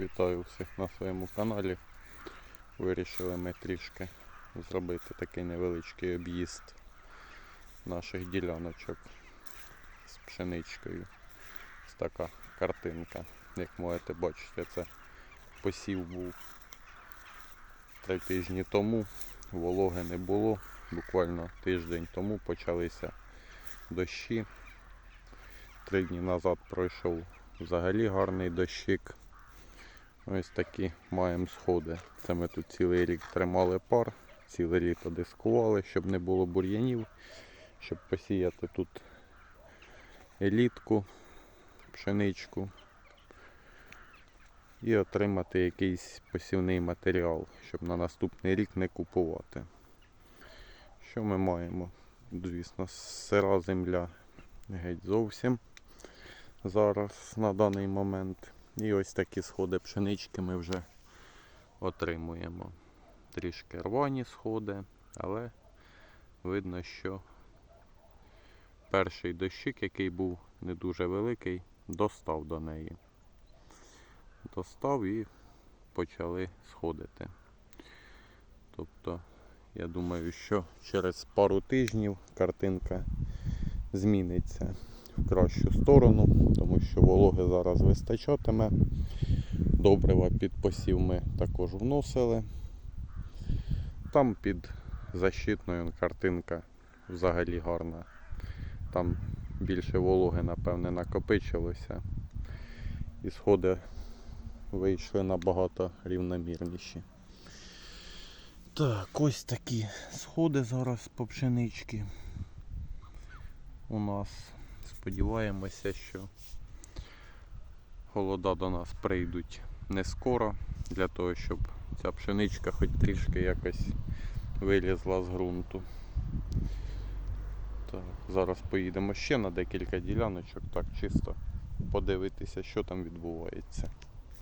Вітаю всіх на своєму каналі. Вирішили ми трішки зробити такий невеличкий об'їзд наших діляночок з пшеничкою. Ось така картинка. Як можете бачити, це посів був три тижні тому. Вологи не було. Буквально тиждень тому почалися дощі. Три дні назад пройшов взагалі гарний дощик. Ось такі маємо сходи. Це ми тут цілий рік тримали пар, ціле літо дискували, щоб не було бур'янів, щоб посіяти тут елітку, пшеничку і отримати якийсь посівний матеріал, щоб на наступний рік не купувати. Що ми маємо? Звісно, сира земля геть зовсім зараз на даний момент. І ось такі сходи пшенички ми вже отримуємо. Трішки рвані сходи, але видно, що перший дощик, який був не дуже великий, достав до неї. Достав і почали сходити. Тобто, я думаю, що через пару тижнів картинка зміниться кращу сторону, тому що вологи зараз вистачатиме. Добрива під посів ми також вносили. Там під защитною картинка взагалі гарна. Там більше вологи, напевне, накопичилося. І сходи вийшли набагато рівномірніші. Так, ось такі сходи зараз по пшенички у нас. Сподіваємося, що холода до нас прийдуть не скоро, для того, щоб ця пшеничка хоч трішки якось вилізла з ґрунту. Так, зараз поїдемо ще на декілька діляночок, так чисто подивитися, що там відбувається.